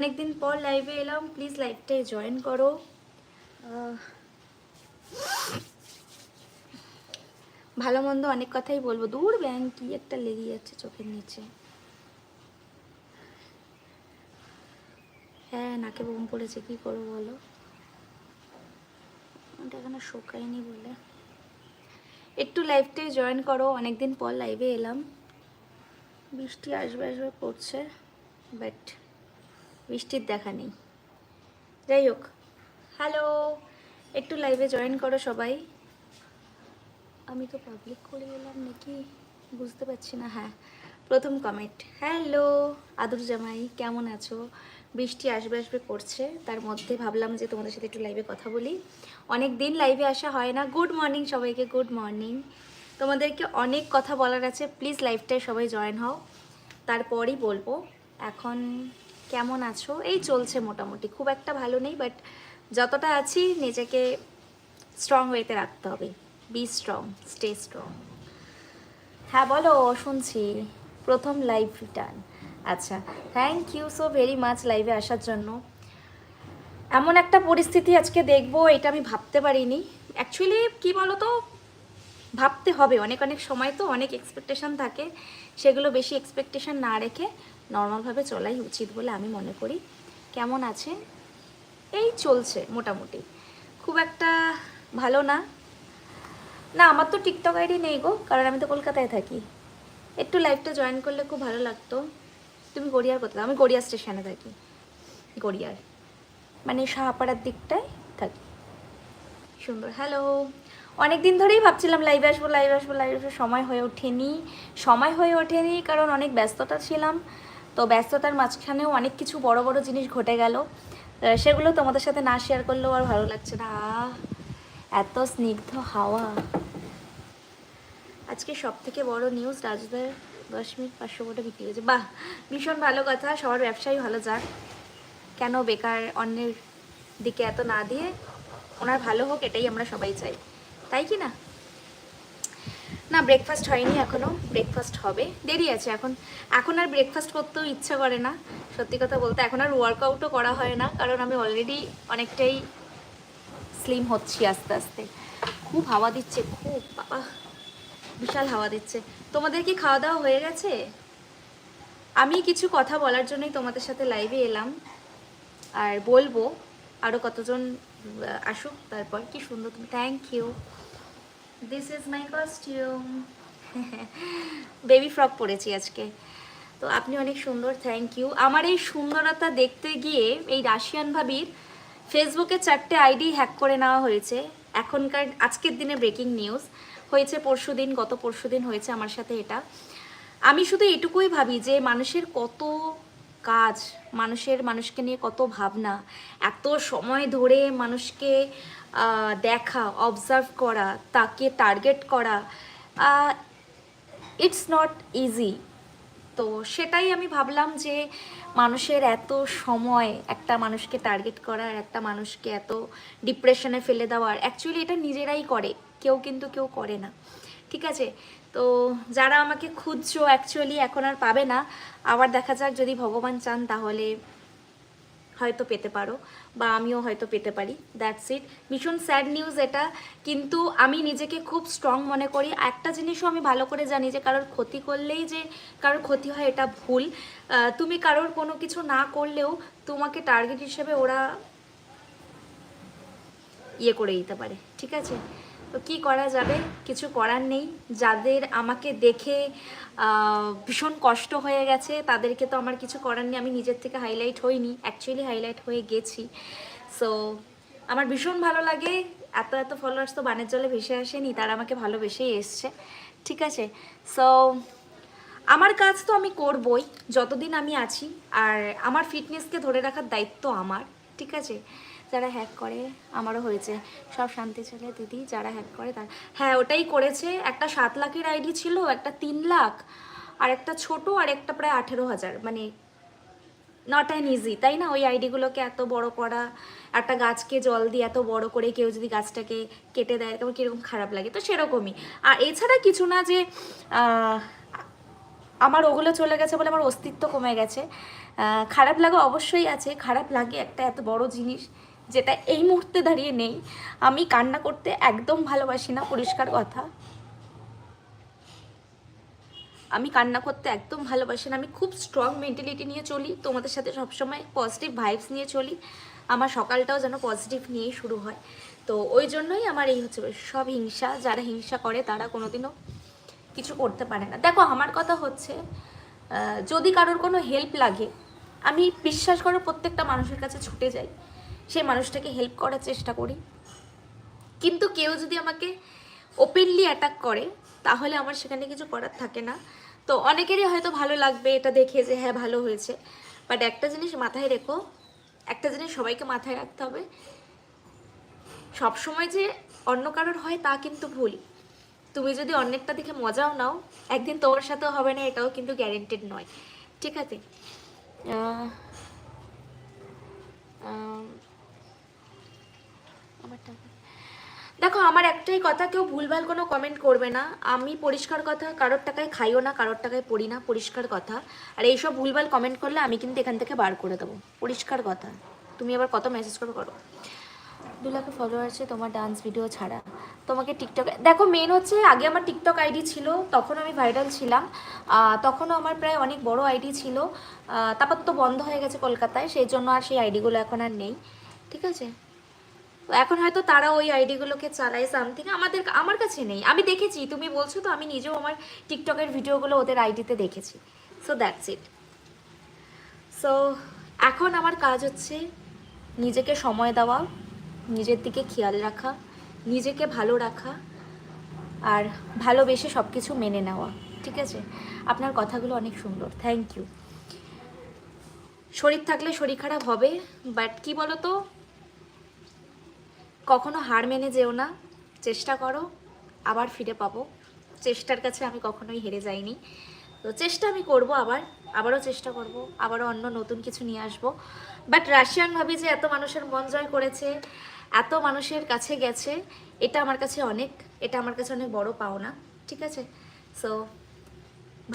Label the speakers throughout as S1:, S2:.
S1: অনেকদিন পর লাইভে এলাম প্লিজ লাইভটায় জয়েন করো। ভালো মন্দ অনেক কথাই বলব। দূর ব্যাংক কি একটা লেগে যাচ্ছে চোখের নিচে। হ্যাঁ নাকে বোম পড়েছে, কি করব বলো? এখানে শোকায়নি বলে। একটু লাইভটায় জয়েন করো, অনেকদিন পর লাইভে এলাম। বৃষ্টি আসবে আসবে, পড়ছে বাট বৃষ্টির দেখা নেই। যাই হোক হ্যালো একটু লাইভে জয়েন করো সবাই। আমি তো পাবলিক করে এলাম নাকি? বুঝতে পারছি না হ্যাঁ। প্রথম কমেন্ট হ্যালো আদুর জামাই, কেমন আছো? বৃষ্টি আসবে আসবে করছে, তার মধ্যে ভাবলাম যে তোমাদের সাথে একটু লাইভে কথা বলি। অনেক দিন লাইভে আসা হয় না। গুড মর্নিং সবাইকে গুড মর্নিং তোমাদেরকে অনেক কথা বলার আছে। প্লিজ লাইভটায় সবাই জয়েন হও। তারপরই বলব, এখন কেমন আছো? এই চলছে মোটামুটি। খুব একটা ভালো নেই বাট যতটা আছি নিজেকে স্ট্রং ওয়েতে রাখতে হবে। বি স্ট্রং স্টে স্ট্রং হ্যাঁ বলো, শুনছি। প্রথম লাইভ রিটার্ন আচ্ছা thank you so very much লাইভে আসার জন্য। এমন একটা পরিস্থিতি আজকে দেখব, এটা আমি ভাবতে পারিনি। অ্যাকচুয়ালি কি বলো তো ভাবতে হবে। অনেক অনেক সময় তো অনেক এক্সপেকটেশন থাকে। সেগুলো বেশি এক্সপেকটেশন না রেখে নর্মালভাবে চলাই উচিত বলে আমি মনে করি। কেমন আছে এই চলছে মোটামুটি। খুব একটা ভালো না। না, আমার তো টিকটক আইডি নেই গো, কারণ আমি তো কলকাতায় থাকি। একটু লাইভটা জয়েন করলে খুব ভালো লাগতো। তুমি গড়িয়ার কোথায় আমি গড়িয়া স্টেশনে থাকি। গড়িয়ার। মানে সাহাপাড়ার দিকটায় থাকি। সুন্দর। হ্যালো অনেক দিন ধরেই ভাবছিলাম লাইভে আসব লাইভে আসব লাইভে আসব। সময় হয়ে ওঠেনি। সময় হয়ে ওঠেনি, কারণ অনেক ব্যস্ততা ছিলাম। তো ব্যস্ততার মাঝখানেও অনেক কিছু বড় বড় জিনিস ঘটে গেল। সেগুলো তোমাদের সাথে না শেয়ার করলেও আর ভালো লাগছে না। এত স্নিগ্ধ হাওয়া। আজকে সব থেকে বড় নিউজ রাজুদার দশ মিনিট পাঁচশো কোটি বিক্রি হয়েছে। বাহ, ভীষণ ভালো কথা, সবার ব্যবসাই ভালো যাক। কেন বেকার অন্যের দিকে এত না দিয়ে? ওনার ভালো হোক, এটাই আমরা সবাই চাই। তাই কি না? না ব্রেকফাস্ট হয়নি এখনও ব্রেকফাস্ট হবে। দেরি আছে এখন। এখন আর ব্রেকফাস্ট করতেও ইচ্ছা করে না। সত্যি কথা বলতে এখন আর ওয়ার্কআউটও করা হয় না, কারণ আমি অলরেডি অনেকটাই স্লিম হচ্ছি আস্তে আস্তে। খুব হাওয়া দিচ্ছে, খুব, বাবা। বিশাল হাওয়া দিচ্ছে। তোমাদের কি খাওয়া দাওয়া হয়ে গেছে? আমি কিছু কথা বলার জন্যই তোমাদের সাথে লাইভে এলাম। আর বলব আরও কতজন আসুক, তারপর কি সুন্দর তুমি thank you this is my costume baby frock পরেছি আজকে। তো আপনি অনেক সুন্দর থ্যাংক ইউ আমার এই সুন্দরতা দেখতে গিয়ে এই রাশিয়ান ভাবির ফেসবুকে চারটে আইডি হ্যাক করে নেওয়া হয়েছে। এখনকার, আজকের দিনে ব্রেকিং নিউজ হয়েছে পরশু দিন, গত পরশু দিন হয়েছে আমার সাথে এটা। আমি শুধু এটুকুই ভাবি যে মানুষের কত কাজ, মানুষের, মানুষকে নিয়ে কত ভাবনা। এত সময় ধরে মানুষকে দেখা অবজার্ভ করা, তাকে টার্গেট করা ইটস নট ইজি তো সেটাই আমি ভাবলাম যে মানুষের এত সময় একটা মানুষকে টার্গেট করার একটা মানুষকে এত ডিপ্রেশনে ফেলে দেওয়ার। অ্যাকচুয়ালি এটা নিজেরাই করে, কেউ কিন্তু কেউ করে না। ঠিক আছে? তো যারা আমাকে খুঁজছো অ্যাকচুয়ালি এখন আর পাবে না। আবার দেখা যাক, যদি ভগবান চান তাহলে হয়তো পেতে পারো, বা আমিও হয়তো পেতে পারি। দ্যাটস ইট ভীষণ স্যাড নিউজ এটা। কিন্তু আমি নিজেকে খুব স্ট্রং মনে করি। একটা জিনিসও আমি ভালো করে জানি যে, কারোর ক্ষতি করলেই যে, কারোর ক্ষতি হয় এটা ভুল। তুমি কারোর কোনো কিছু না করলেও তোমাকে টার্গেট হিসেবে ওরা ইয়ে করে দিতে পারে। ঠিক আছে? তো কি করা যাবে? কিছু করার নেই। যাদের আমাকে দেখে ভীষণ কষ্ট হয়ে গেছে, তাদেরকে তো আমার কিছু করার নেই। আমি নিজের থেকে হাইলাইট হইনি। অ্যাকচুয়ালি হাইলাইট হয়ে গেছি। সো আমার ভীষণ ভালো লাগে। এত এত ফলোয়ার্স তো বানের জলে ভেসে আসেনি। তারা আমাকে ভালোবেসেই এসছে। ঠিক আছে? সো আমার কাজ তো আমি করবই। যতদিন আমি আছি। আর আমার ফিটনেসকে ধরে রাখার দায়িত্ব আমার। ঠিক আছে? যারা হ্যাক করে, আমারও হয়েছে। সব শান্তি ছেলে দিদি, যারা হ্যাক করে তার হ্যাঁ ওটাই করেছে। একটা সাত লাখের আইডি ছিল, একটা তিন লাখ, আর একটা ছোট, আর একটা প্রায় আঠেরো হাজার। মানে নট অ্যান ইজি তাই না? ওই আইডিগুলোকে এত বড় করা, একটা গাছকে জল দিয়ে এত বড় করে কেউ যদি গাছটাকে কেটে দেয় তখন কীরকম খারাপ লাগে? তো সেরকমই। আর এছাড়া কিছু না যে আমার ওগুলো চলে গেছে বলে আমার অস্তিত্ব কমে গেছে। খারাপ লাগা অবশ্যই আছে। খারাপ লাগে একটা এত বড় জিনিস। যেটা এই মুহূর্তে দাঁড়িয়ে নেই। আমি কান্না করতে একদম ভালোবাসি না, পরিষ্কার কথা। আমি কান্না করতে একদম ভালোবাসি না। আমি খুব স্ট্রং মেন্টালিটি নিয়ে চলি, তোমাদের সাথে সবসময় পজিটিভ ভাইবস নিয়ে চলি। আমার সকালটাও যেন পজিটিভ নিয়েই শুরু হয়। তো ওই জন্যই আমার এই হচ্ছে সব হিংসা, যারা হিংসা করে তারা কোনোদিনও কিছু করতে পারে না। দেখো, আমার কথা হচ্ছে যদি কারোর কোনো হেল্প লাগে, আমি বিশ্বাস করো প্রত্যেকটা মানুষের কাছে ছুটে যাই। সেই মানুষটাকে হেল্প করার চেষ্টা করি। কিন্তু কেউ যদি আমাকে ওপেনলি অ্যাটাক করে, তাহলে আমার সেখানে কিছু করার থাকে না। তো অনেকেরই হয়তো ভালো লাগবে এটা দেখে যে হ্যাঁ ভালো হয়েছে। বাট একটা জিনিস মাথায় রেখো, একটা জিনিস সবাইকে মাথায় রাখতে হবে। সবসময় যে অন্য কারোর হয় তা কিন্তু ভুল। তুমি যদি অন্যেরটা দেখে মজাও নাও, একদিন তোমার সাথেও হবে না, এটাও কিন্তু গ্যারেন্টেড নয়। ঠিক আছে? দেখো, আমার একটাই কথা, কেউ ভুলভাল কোনো কমেন্ট করবে না। আমি পরিষ্কার কথা, কারোর টাকায় খাইও না, কারোর টাকায় পড়ি না, পরিষ্কার কথা। আর এইসব ভুলভাল কমেন্ট করলে আমি কিন্তু এখান থেকে বার করে দেবো। পরিষ্কার কথা। তুমি আবার কত মেসেজ করো করো? দু লাখ ফলোয়ার আছে, তোমার ডান্স ভিডিও ছাড়া। তোমাকে টিকটক দেখো মেন হচ্ছে, আগে আমার টিকটক আইডি ছিল, তখন আমি ভাইরাল ছিলাম। তখনও আমার প্রায় অনেক বড় আইডি ছিল। তারপর তো বন্ধ হয়ে গেছে কলকাতায়, সেই জন্য আর সেই আইডিগুলো এখন আর নেই। ঠিক আছে? তো এখন হয়তো তারা ওই আইডিগুলোকে চালায় সামথিং আমাদের আমার কাছে নেই। আমি দেখেছি, তুমি বলছো তো, আমি নিজেও আমার টিকটকের ভিডিওগুলো ওদের আইডিতে দেখেছি। সো দ্যাটস ইট সো এখন আমার কাজ হচ্ছে নিজেকে সময় দেওয়া, নিজের দিকে খেয়াল রাখা, নিজেকে ভালো রাখা, আর ভালোবেসে সব কিছু মেনে নেওয়া। ঠিক আছে? আপনার কথাগুলো অনেক সুন্দর। থ্যাংক ইউ শরীর থাকলে শরীর খারাপ হবে বাট কি বলো তো কখনো হার মেনে যেও না। চেষ্টা করো, আবার ফিরে পাবো। চেষ্টার কাছে আমি কখনোই হেরে যাইনি। তো চেষ্টা আমি করব আবার, আবারও চেষ্টা করব, আবারও অন্য নতুন কিছু নিয়ে আসব। বাট রাশিয়ান ভাবি যে এত মানুষের মন জয় করেছে, এত মানুষের কাছে গেছে, এটা আমার কাছে অনেক, এটা আমার কাছে অনেক বড় পাওনা, ঠিক আছে? সো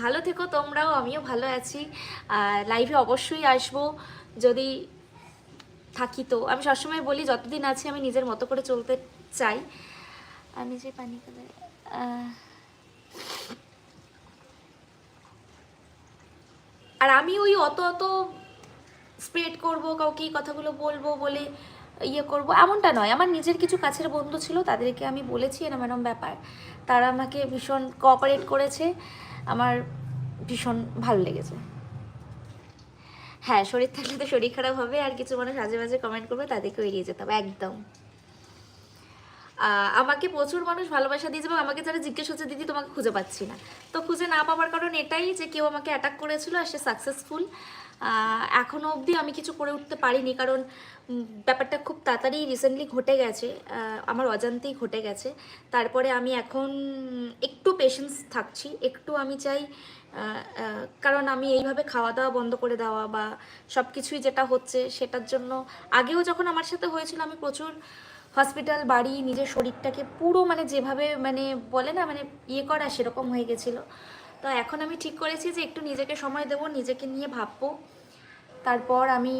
S1: ভালো থেকো তোমরাও, আমিও ভালো আছি। লাইভে অবশ্যই আসব। যদি থাকি তো। আমি সবসময় বলি, যতদিন আছি আমি নিজের মতো করে চলতে চাই। আমি যে পানি আর আমি ওই অত অত স্প্রেড করব, কাউকে এই কথাগুলো বলব বলে ইয়ে করব, এমনটা নয়। আমার নিজের কিছু কাছের বন্ধু ছিল, তাদেরকে আমি বলেছি এরম এরম ব্যাপার। তারা আমাকে ভীষণ কোঅপারেট করেছে। আমার ভীষণ ভালো লেগেছে। হ্যাঁ শরীর থাকলে তো শরীর খারাপ হবে, আর কিছু মানুষ আজে বাজে কমেন্ট করবে তাদেরকে এড়িয়ে যেতে হবে, একদম। আমাকে প্রচুর মানুষ ভালোবাসা দিয়েছে, এবং আমাকে যারা জিজ্ঞেস হচ্ছে দিদি, তোমাকে খুঁজে পাচ্ছি না। তো খুঁজে না পাওয়ার কারণ এটাই যে কেউ আমাকে অ্যাটাক করেছিল আর সে সাকসেসফুল এখনও অবধি আমি কিছু করে উঠতে পারিনি, কারণ ব্যাপারটা খুব তাড়াতাড়ি রিসেন্টলি ঘটে গেছে আমার অজান্তেই ঘটে গেছে। তারপরে আমি এখন একটু পেশেন্স থাকছি, একটু আমি চাই কারণ আমি এইভাবে খাওয়া দাওয়া বন্ধ করে দেওয়া বা সব কিছুই যেটা হচ্ছে সেটার জন্য আগেও যখন আমার সাথে হয়েছিল, আমি প্রচুর হসপিটাল বাড়ি, নিজের শরীরটাকে পুরো মানে যেভাবে মানে বলে না মানে ইয়ে করা সেরকম হয়ে গেছিল। তো এখন আমি ঠিক করেছি যে একটু নিজেকে সময় দেবো, নিজেকে নিয়ে ভাববো। তারপর আমি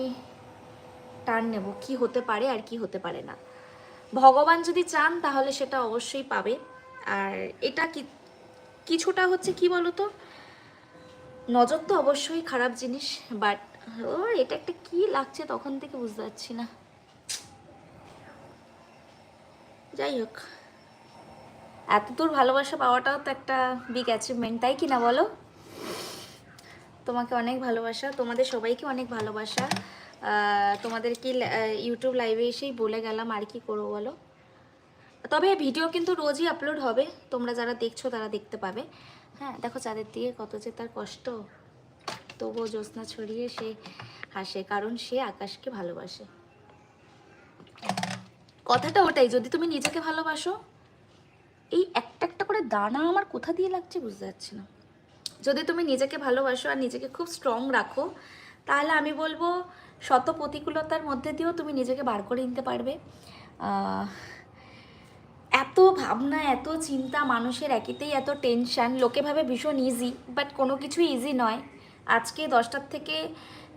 S1: টার্ন নেব, কি হতে পারে আর কি হতে পারে না। ভগবান যদি চান তাহলে সেটা অবশ্যই পাবে। আর এটা কি, কিছুটা হচ্ছে কি বলতো? নজর তো অবশ্যই খারাপ জিনিস বাট ও এটা একটা কি লাগছে তখন থেকে বুঝতে পারছি না। যাই হোক এত দূর ভালোবাসা পাওয়াটাও তো একটা বিগ অ্যাচিভমেন্ট তাই কি না বলো? তোমাকে অনেক ভালোবাসা তোমাদের সবাইকে অনেক ভালোবাসা। আহ, তোমাদেরকে ইউটিউব লাইভে এসেই বলে গেলাম আর কি করব বলো? তবে ভিডিও কিন্তু রোজই আপলোড হবে। তোমরা যারা দেখছ তারা দেখতে পাবে। হ্যাঁ দেখো চাঁদের দিকে কত যে তার কষ্ট। তবুও জ্যোৎস্না ছড়িয়ে সে হাসে, কারণ সে আকাশকে ভালোবাসে। কথাটা ওটাই, যদি তুমি নিজেকে ভালোবাসো, এই একটা একটা করে দানা আমার কোথা দিয়ে লাগছে বুঝতে পারছি না। যদি তুমি নিজেকে ভালোবাসো আর নিজেকে খুব স্ট্রং রাখো, তাহলে আমি বলব শত প্রতিকূলতার মধ্যে দিয়েও তুমি নিজেকে বার করে নিতে পারবে। এত ভাবনা এত চিন্তা মানুষের একেতেই এত টেনশন লোকে ভাবে ভীষণ ইজি বাট কোনো কিছু ইজি নয়। আজকে দশটার থেকে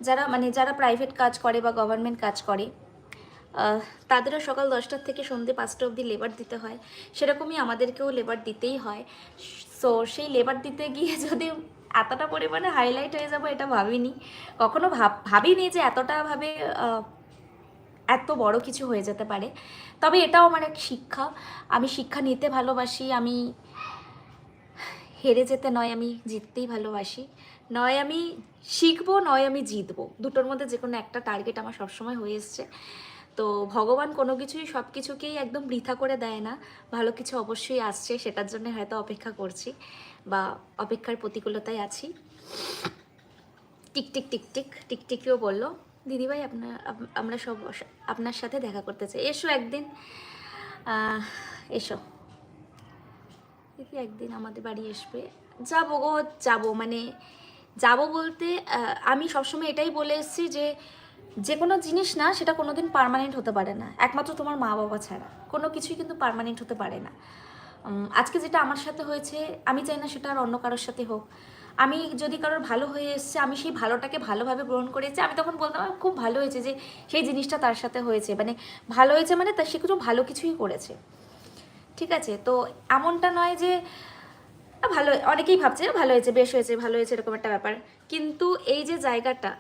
S1: যারা মানে যারা প্রাইভেট কাজ করে বা গভর্নমেন্ট কাজ করে তাদেরও সকাল দশটার থেকে সন্ধ্যে পাঁচটা অবধি লেবার দিতে হয়। সেরকমই আমাদেরকেও লেবার দিতেই হয়। সো সেই লেবার দিতে গিয়ে যদি এতটা পরিমাণে হাইলাইট হয়ে যাব এটা ভাবিনি। কখনো ভাব ভাবিনি যে এতটা ভাবে আহ, এত বড় কিছু হয়ে যেতে পারে। তবে এটাও আমার এক শিক্ষা। আমি শিক্ষা নিতে ভালোবাসি, আমি হেরে যেতে নয়, আমি জিততেই ভালোবাসি। নয় আমি শিখব, নয় আমি জিতবো। দুটোর মধ্যে যে কোনো একটা টার্গেট আমার সবসময় হয়ে এসছে। তো ভগবান কোনো কিছুই সব কিছুকেই একদম বৃথা করে দেয় না। ভালো কিছু অবশ্যই আসছে, সেটার জন্য হয়তো অপেক্ষা করছি বা অপেক্ষার প্রতিকূলতায় আছি। টিকটিক টিকটিক টিকটিকিও বলল। দিদিভাই আপনার আমরা সব আপনার সাথে দেখা করতে চাই। এসো একদিন। এসো। দিদি একদিন আমাদের বাড়ি আসবে। যাব গো, যাব। মানে যাব বলতে আমি সবসময় এটাই বলে এসেছি যে যে কোনো জিনিস না, সেটা কোনো দিন পারমানেন্ট হতে পারে না। একমাত্র তোমার মা বাবা ছাড়া। কোনো কিছুই কিন্তু পারমানেন্ট হতে পারে না। আজকে যেটা আমার সাথে হয়েছে, আমি চাই না সেটা আর অন্য কারোর সাথে হোক। আমি যদি কারোর ভালো হয়ে এসছে আমি সেই ভালোটাকে ভালোভাবে গ্রহণ করেছি আমি তখন বলতাম "আহ, খুব ভালো হয়েছে যে সেই জিনিসটা তার সাথে হয়েছে। মানে ভালো হয়েছে মানে তার সে কিছু ভালো কিছুই করেছে। ঠিক আছে? তো এমনটা নয় যে ভালো অনেকেই ভাবছে ভালো হয়েছে বেশ হয়েছে ভালো হয়েছে এরকম একটা ব্যাপার। কিন্তু এই যে জায়গাটা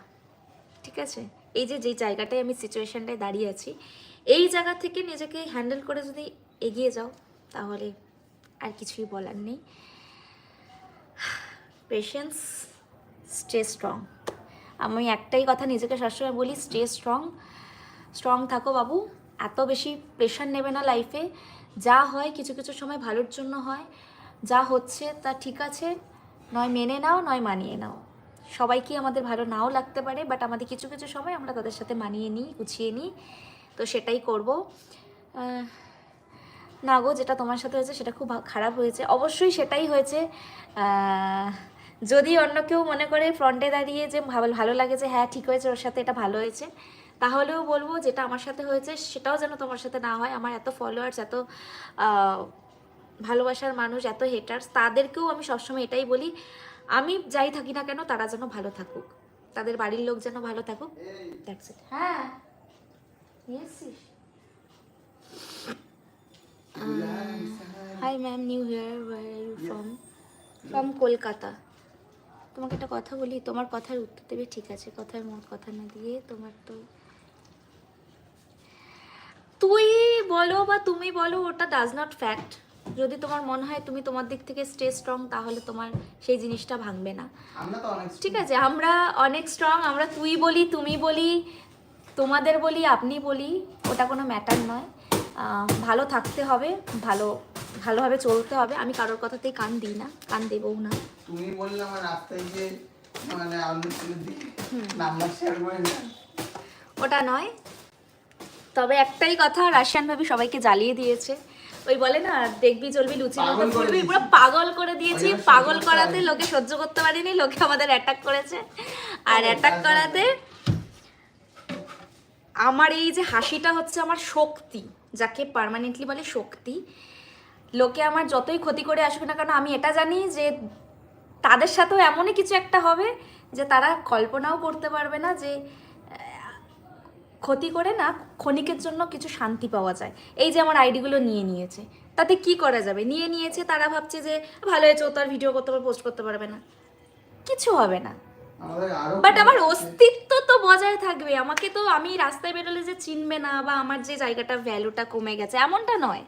S1: ঠিক আছে? এই যে যেই জায়গাটায় আমি সিচুয়েশানটায় দাঁড়িয়ে আছি এই জায়গা থেকে নিজেকে হ্যান্ডেল করে যদি এগিয়ে যাও তাহলে আর কিছুই বলার নেই। পেশেন্স স্টে স্ট্রং আমি একটাই কথা নিজেকে সবসময় বলি স্টে স্ট্রং স্ট্রং থাকো বাবু। এত বেশি প্রেশার নেবে না লাইফে যা হয় কিছু কিছু সময় ভালোর জন্য হয়। যা হচ্ছে তা ঠিক আছে। নয় মেনে নাও, নয় মানিয়ে নাও। সবাইকে আমাদের ভালো নাও লাগতে পারে বাট আমাদের কিছু কিছু সময় আমরা তাদের সাথে মানিয়ে নিই, গুছিয়ে নিই। তো সেটাই করব। না গো, যেটা তোমার সাথে হয়েছে সেটা খুব খারাপ হয়েছে। অবশ্যই সেটাই হয়েছে। যদি অন্য কেউ মনে করে ফ্রন্টে দাঁড়িয়ে যে ভালো ভালো লাগে যে হ্যাঁ ঠিক হয়েছে ওর সাথে এটা ভালো হয়েছে তাহলেও বলব যেটা আমার সাথে হয়েছে সেটাও যেন তোমার সাথে না হয়। আমার এত ফলোয়ার্স এত ভালোবাসার মানুষ এত হেটার্স তাদেরকেও আমি সবসময় এটাই বলি আমি যাই থাকি না কেন তারা যেন ভালো থাকুক। তাদের বাড়ির লোক যেন ভালো থাকুক। দ্যাটস ইট হ্যাঁ। Hi ma'am new here where are you from from Kolkata তোমাকে একটা কথা বলি তোমার কথার উত্তর দেবে ঠিক আছে। কথার মত কথা না দিয়ে তোমার তো তুই বলো বা তুমি বলো ওটা ডাজ নট ফ্যাক্ট যদি তোমার মনে হয় তুমি তোমার দিক থেকে স্টে স্ট্রং তাহলে তোমার সেই জিনিসটা ভাঙবে না। ঠিক আছে আমরা অনেক স্ট্রং আমরা তুই বলি তুমি বলি তোমাদের বলি আপনি বলি ওটা কোনো ম্যাটার নয়। ভালো থাকতে হবে ভালো ভালোভাবে চলতে হবে। আমি কারোর কথাতেই কান দিই না কান দেবও না।
S2: তুমি বললে আমার রাস্তায় যে মানে দিকে নাম্বার শেয়ার করে না
S1: ওটা নয়। তবে একটাই কথা রাশিয়ান ভাবি সবাইকে জ্বালিয়ে দিয়েছে। ওই বলে না দেখবি চলবি লুচি ফুলবি পুরো পাগল করে দিয়েছি। পাগল
S2: করাতে
S1: লোকে সহ্য করতে পারেনি লোকে আমাদের অ্যাটাক করেছে। আর অ্যাটাক করাতে আমার এই যে হাসিটা হচ্ছে আমার শক্তি যাকে পার্মানেন্টলি বলে শক্তি। লোকে আমার যতই ক্ষতি করে আসবে না কেন আমি এটা জানি যে তাদের সাথেও এমনই কিছু একটা হবে যে তারা কল্পনাও করতে পারবে না যে ক্ষতি করে না ক্ষণিকের জন্য কিছু শান্তি পাওয়া যায়। এই যে আমার আইডিগুলো নিয়ে নিয়েছে। তাতে কি করা যাবে? নিয়ে নিয়েছে তারা ভাবছে যে ভালো হয়েছে ও তো আর ভিডিও করতে পারবে পোস্ট করতে পারবে না। কিছু হবে না। বাট আমার অস্তিত্ব তো বজায় থাকবে। আমাকে তো আমি রাস্তায় বেরোলে যে চিনবে না বা আমার যে জায়গাটা ভ্যালুটা কমে গেছে এমনটা নয়।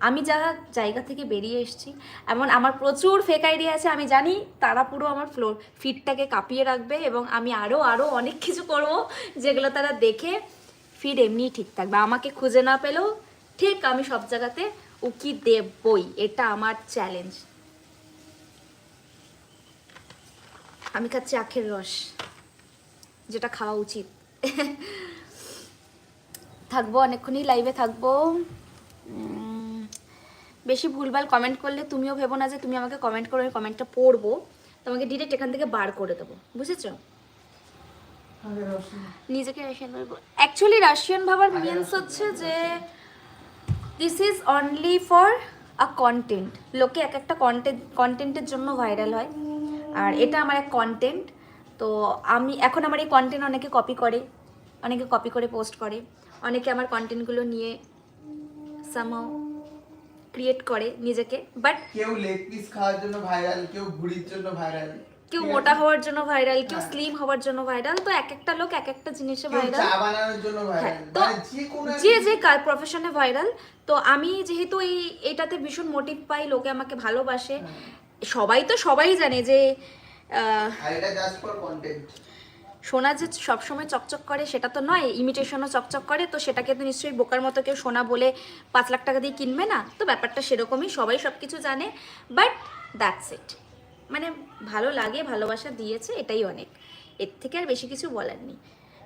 S1: আমি যা জায়গা থেকে বেরিয়ে এসেছি, এমন আমার প্রচুর ফেক আইডিয়া আছে, আমি জানি তারা পুরো আমার ফ্লোর ফিডটাকে কাঁপিয়ে রাখবে এবং আমি আরও আরও অনেক কিছু করব যেগুলো তারা দেখে ফিড এমনি ঠিক থাকবে। আমাকে খুঁজে না পেলেও ঠিক আমি সব জায়গাতে উকি দেবই, এটা আমার চ্যালেঞ্জ আমি খাচ্ছি আখের রস, যেটা খাওয়া উচিত। থাকব, অনেকক্ষণই লাইভে থাকব। বেশি ভুলভাল কমেন্ট করলে তুমিও ভেবো না যে তুমি আমাকে কমেন্ট করো আমি কমেন্টটা পড়ব। তোমাকে ডিরেক্ট এখান থেকে বার করে দেবো। বুঝেছ? নিজেকে রাশিয়ান অ্যাকচুয়ালি রাশিয়ান ভাবার মিনস হচ্ছে যে this is only for a content লোকে এক একটা কন্টেন্ট কন্টেন্টের জন্য ভাইরাল হয়। আর এটা আমার এক কন্টেন্ট তো আমি এখন আমার এই কন্টেন্ট অনেকে কপি করে অনেকে কপি করে পোস্ট করে। অনেকে আমার কন্টেন্টগুলো নিয়ে সামাও ক্রিয়েট করে নিজেকে বাট
S2: কেউ লেগ পিস খাওয়ার জন্য ভাইরাল কেউ ভুড়ির জন্য ভাইরাল
S1: কেউ মোটা হওয়ার জন্য ভাইরাল কেউ স্লিম হওয়ার জন্য ভাইরাল তো এক একটা লোক এক একটা জিনিসে ভাইরাল
S2: চা বানানোর জন্য
S1: হ্যাঁ,
S2: ভাইরাল
S1: তো
S2: মানে যে
S1: যে কার প্রফেশনে ভাইরাল তো আমি যেহেতু এই এটাতে ভীষণ মোটিভ পাই লোকে আমাকে ভালোবাসে সবাই তো সবাই জানে যে সোনা যে সবসময় চকচক করে, সেটা তো নয় ইমিটেশনও চকচক করে, তো সেটাকে তো নিশ্চয়ই বোকার মতো কেউ সোনা বলে পাঁচ লাখ টাকা দিয়ে কিনবে না? তো ব্যাপারটা সেরকমই, সবাই সব কিছু জানে বাট দ্যাটস ইট মানে ভালো লাগে, ভালোবাসা দিয়েছে, এটাই অনেক। এর থেকে আর বেশি কিছু বলার নেই।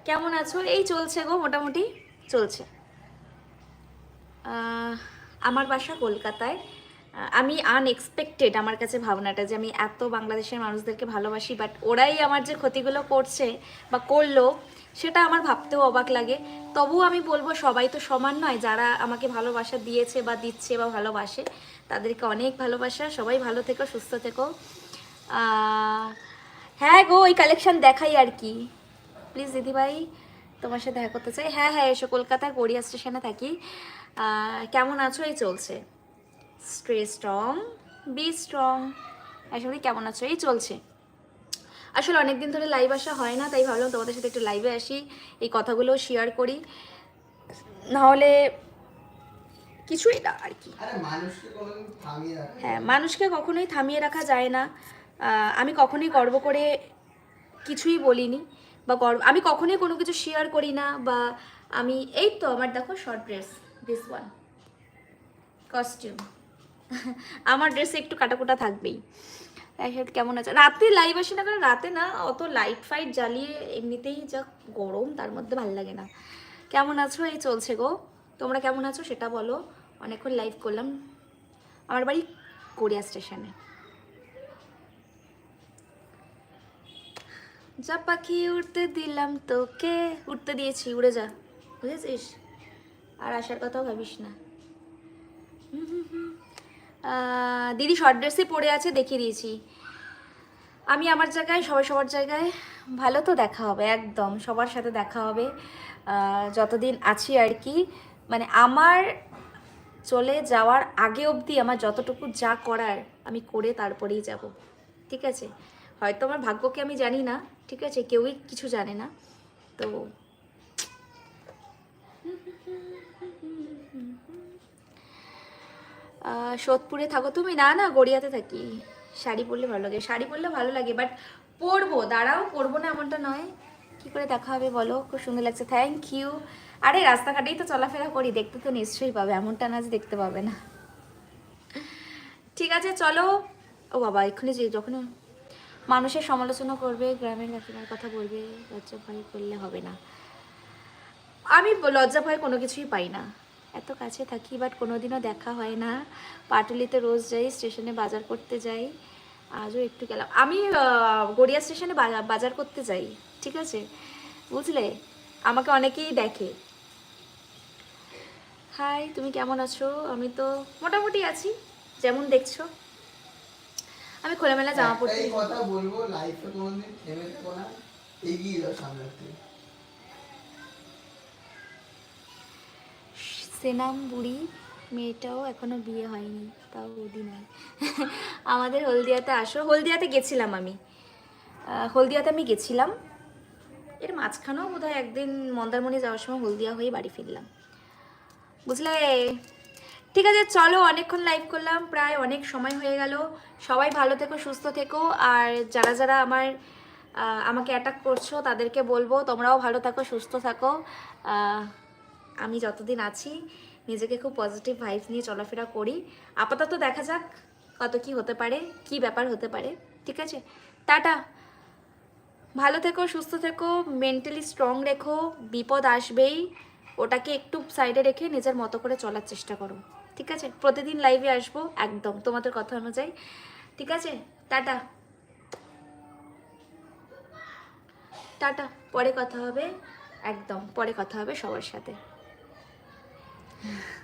S1: কেমন আছো? এই চলছে গো, মোটামুটি চলছে। আমার বাসা কলকাতায়। আমি আনএক্সপেক্টেড আমার কাছে ভাবনাটা যে আমি এত বাংলাদেশের মানুষদেরকে ভালোবাসি বাট ওরাই আমার যে ক্ষতিগুলো করছে বা করল, সেটা আমার ভাবতেও অবাক লাগে। তবুও আমি বলব সবাই তো সমান নয়, যারা আমাকে ভালোবাসা দিয়েছে বা দিচ্ছে বা ভালোবাসে, তাদেরকে অনেক ভালোবাসা। সবাই ভালো থেকো, সুস্থ থেকো। হ্যাঁ গো, ওই কালেকশন দেখাই আর কি। প্লিজ দিদিভাই, তোমার সাথে দেখা করতে চাই। হ্যাঁ হ্যাঁ এসো, কলকাতার গড়িয়া স্টেশনে থাকি। কেমন আছো? এই চলছে। স্ট্রে স্ট্রং বি স্ট্রং। আসলে কেমন আছো? এই চলছে। আসলে অনেকদিন ধরে লাইভ আসা হয় না তাই ভাবলাম তোমাদের সাথে একটু লাইভে আসি এই কথাগুলো শেয়ার করি। নাহলে কিছুই না আর কি। হ্যাঁ মানুষকে কখনোই থামিয়ে রাখা যায় না। আমি কখনোই গর্ব করে কিছুই বলিনি বা গর্ব আমি কখনোই কোনো কিছু শেয়ার করি না বা আমি এই তো আমার দেখো short dress this one costume আমার ড্রেসে একটু কাটাকুটা থাকবেই। কেমন আছে? রাতে লাইভ আসে না কারণ রাতে না অত লাইট ফাইট জ্বালিয়ে এমনিতেই যা গরম, তার মধ্যে ভালো লাগে না। কেমন আছো? এই চলছে গো। তোমরা কেমন আছো? সেটা বলো। অনেকক্ষণ লাইভ করলাম আমার বাড়ি কোরিয়া স্টেশনে যা পাখি উড়তে দিলাম তোকে। উঠতে দিয়েছি, উড়ে যা। বুঝেছিস? আর আসার কথাও ভাবিস না। হুম হুম হুম। দিদি শর্ট ড্রেসে পরে আছে, দেখিয়ে দিয়েছি। আমি আমার জায়গায়, সবাই সবার জায়গায় ভালো তো দেখা হবে, একদম সবার সাথে দেখা হবে। যতদিন আছি আর কি মানে আমার চলে যাওয়ার আগে অবধি আমার যতটুকু যা করার আমি করে তারপরেই যাব, ঠিক আছে? হয়তো আমার ভাগ্যকে আমি জানি না, ঠিক আছে? কেউই কিছু জানে না, তো সোদপুরে থাকো। তুমি না না, গড়িয়াতে থাকি। শাড়ি পরলে ভালো লাগে। শাড়ি পরলে ভালো লাগে বাট পরবো, দাঁড়াও, পরবো না এমনটা নয়। কি করে দেখা হবে বলো? খুব সুন্দর লাগছে। থ্যাংক ইউ আরে, রাস্তাঘাটেই তো চলাফেরা করি, দেখতে তো নিশ্চয়ই পাবে। এমনটা না যে দেখতে পাবে না। ঠিক আছে, চলো। ও বাবা, এক্ষুনি যে যখন মানুষের সমালোচনা করবে, গ্রামের কাকিমার কথা বলবে, লজ্জা ভয় করলে হবে না। আমি লজ্জা ভয় কোনো কিছুই পাই না। এত কাছে থাকি বাট কোনোদিনও দেখা হয় না। পাটুলিতে রোজ যাই স্টেশনে বাজার করতে যাই। আজও একটু গেলাম। আমি গড়িয়া স্টেশনে বাজার করতে যাই ঠিক আছে? বুঝলে? আমাকে অনেকেই দেখে। হাই তুমি কেমন আছো? আমি তো মোটামুটি আছি। যেমন দেখছ। আমি খোলামেলা জামা পরতে
S2: কথা বলব লাইফে কোনোদিন থেমে না। এগিয়ে যাও সামনের
S1: সেনাম বুড়ি মেয়েটাও এখনও বিয়ে হয়নি, তাও বৌদি নয় আমাদের হলদিয়াতে আসো, হলদিয়াতে গেছিলাম আমি। হলদিয়াতে আমি গেছিলাম। এর মাঝখানেও বোধহয় একদিন মন্দারমণি যাওয়ার সময় হলদিয়া হয়ে বাড়ি ফিরলাম। বুঝলে? ঠিক আছে, চলো, অনেকক্ষণ লাইভ করলাম, প্রায় অনেক সময় হয়ে গেল। সবাই ভালো থেকো, সুস্থ থেকো, আর যারা যারা আমার আমাকে অ্যাটাক করছ, তাদেরকে বলব, তোমরাও ভালো থাকো, সুস্থ থাকো। আমি যতদিন আছি, নিজেকে খুব পজিটিভ ভাইবস নিয়ে চলাফেরা করি। আপাতত দেখা যাক কত কি হতে পারে, কি ব্যাপার হতে পারে, ঠিক আছে? টাটা। ভালো থেকো, সুস্থ থেকো মেন্টালি স্ট্রং রেখো, বিপদ আসবেই। ওটাকে একটু সাইডে রেখে নিজের মতো করে চলার চেষ্টা করো, ঠিক আছে? প্রতিদিন লাইভে আসব, একদম, তোমাদের কথা অনুযায়ী, ঠিক আছে? টাটা। টাটা, পরে কথা হবে, একদম, পরে কথা হবে সবার সাথে। 嗯。